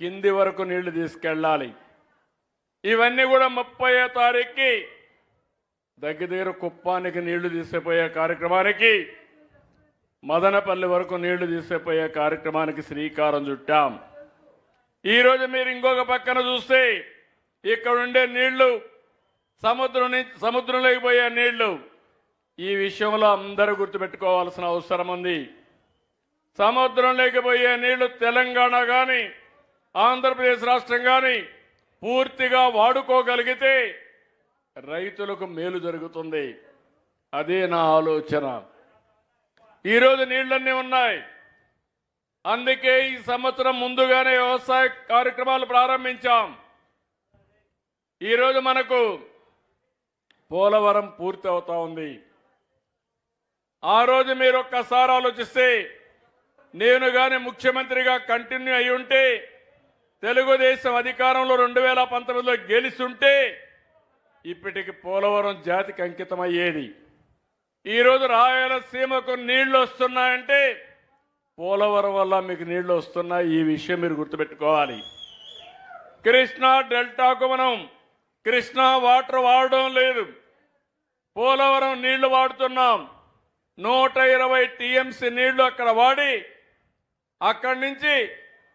కింది వరకు నీళ్ళు తీసుకెళ్ళాలి. ఇవన్నీ కూడా ముప్పై తారీఖుకి దగ్గర దగ్గర కుప్పానికి నీళ్ళు తీసుకుపోయే కార్యక్రమానికి మదనపల్లి వరకు నీళ్ళు తీసుకుపోయే కార్యక్రమానికి శ్రీకారం చుట్టాం. ఈరోజు మీరు ఇంకొక పక్కన చూస్తే ఇక్కడ ఉండే నీళ్ళు సముద్రం నుంచి సముద్రంలోకి పోయే నీళ్ళు. ఈ విషయంలో అందరూ గుర్తుపెట్టుకోవాల్సిన అవసరం ఉంది. సముద్రంలోకి పోయే నీళ్ళు తెలంగాణ కానీ ఆంధ్రప్రదేశ్ రాష్ట్రం కానీ పూర్తిగా వాడుకోగలిగితే రైతులకు మేలు జరుగుతుంది. అదే నా ఆలోచన. ఈరోజు నీళ్ళన్నీ ఉన్నాయి. అందుకే ఈ సంవత్సరం ముందుగానే వ్యవసాయ కార్యక్రమాలు ప్రారంభించాం. ఈరోజు మనకు పోలవరం పూర్తి అవుతా ఉంది. ఆ రోజు మీరు ఒక్కసారి ఆలోచిస్తే నేను గాని ముఖ్యమంత్రిగా కంటిన్యూ అయి ఉంటే తెలుగుదేశం అధికారంలో రెండు వేల పంతొమ్మిదిలో గెలిచుంటే ఇప్పటికి పోలవరం జాతికి అంకితమయ్యేది. ఈరోజు రాయలసీమకు నీళ్ళు వస్తున్నాయంటే పోలవరం వల్ల మీకు నీళ్ళు వస్తున్నాయి ఈ విషయం మీరు గుర్తుపెట్టుకోవాలి. కృష్ణా డెల్టాకు మనం కృష్ణా వాటర్ వాడడం లేదు. పోలవరం నీళ్ళు వాడుతున్నాం. నూట ఇరవై టీఎంసీ నీళ్ళు అక్కడ వాడి అక్కడి నుంచి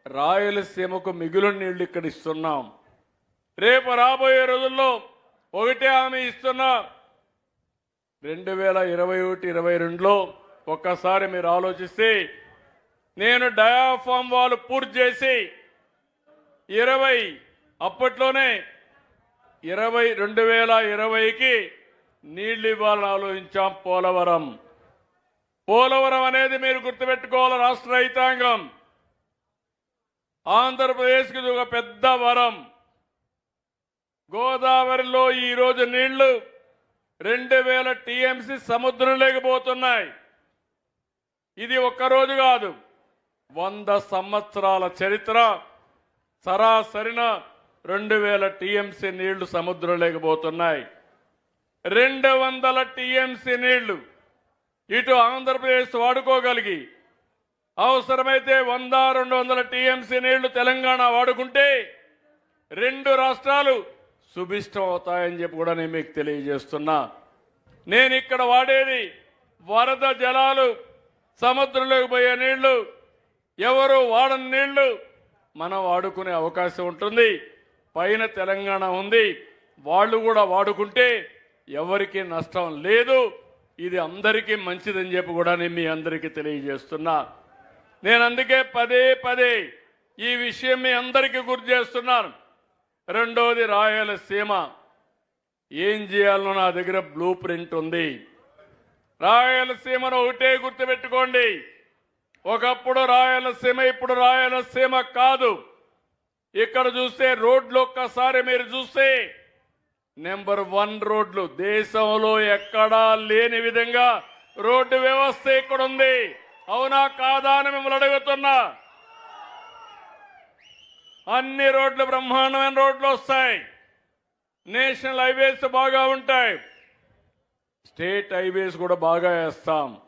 రాయలసీమకు మిగులు నీళ్ళు ఇక్కడ ఇస్తున్నాం. రేపు రాబోయే రోజుల్లో ఒకటే హామీ ఇస్తున్నా. రెండు వేల ఇరవై ఒకటి ఇరవై రెండులో ఒక్కసారి మీరు ఆలోచిస్తే నేను డయాఫామ్ వాళ్ళు పూర్తి చేసి ఇరవై అప్పట్లోనే ఇరవై రెండు వేల ఇరవైకి నీళ్ళు ఇవ్వాలని ఆలోచించాం పోలవరం. పోలవరం అనేది మీరు గుర్తుపెట్టుకోవాలి రాష్ట్ర రైతాంగం. ఆంధ్రప్రదేశ్కి ఇది ఒక పెద్ద వరం. గోదావరిలో ఈరోజు నీళ్ళు రెండు వేల టీఎంసీ సముద్రం లేకపోతున్నాయి ఇది ఒక్కరోజు కాదు వంద సంవత్సరాల చరిత్ర. సరాసరిన రెండు వేల టీఎంసీ నీళ్ళు సముద్రం లేకపోతున్నాయి రెండు వందల టీఎంసీ నీళ్ళు ఇటు ఆంధ్రప్రదేశ్ వాడుకోగలిగి అవసరమైతే వంద రెండు వందల టీఎంసీ నీళ్ళు తెలంగాణ వాడుకుంటే రెండు రాష్ట్రాలు సుభిష్టం అవుతాయని చెప్పి కూడా నేను మీకు తెలియజేస్తున్నా. నేను ఇక్కడ వాడేది వరద జలాలు సముద్రంలోకి పోయే నీళ్ళు ఎవరు వాడని నీళ్ళు మనం వాడుకునే అవకాశం ఉంటుంది. పైన తెలంగాణ ఉంది. వాళ్ళు కూడా వాడుకుంటే ఎవరికి నష్టం లేదు. ఇది అందరికీ మంచిదని చెప్పి కూడా నేను మీ అందరికీ తెలియజేస్తున్నా. నేను అందుకే పదే పదే ఈ విషయం మీ అందరికీ గుర్తు చేస్తున్నాను. రెండవది రాయలసీమ. ఏం చేయాలనో నా దగ్గర బ్లూ ప్రింట్ ఉంది. రాయలసీమను ఒకటే గుర్తుపెట్టుకోండి. ఒకప్పుడు రాయలసీమ ఇప్పుడు రాయలసీమ కాదు. ఇక్కడ చూస్తే రోడ్లు ఒక్కసారి మీరు చూస్తే నెంబర్ వన్ రోడ్లు. దేశంలో ఎక్కడా లేని విధంగా రోడ్డు వ్యవస్థ ఇక్కడ ఉంది అవునా కాదా అని మిమ్మల్ని అడుగుతున్నా. అన్ని రోడ్లు బ్రహ్మాండమైన రోడ్లు వస్తాయి. నేషనల్ హైవేస్ బాగా ఉంటాయి. స్టేట్ హైవేస్ కూడా బాగా వేస్తాం.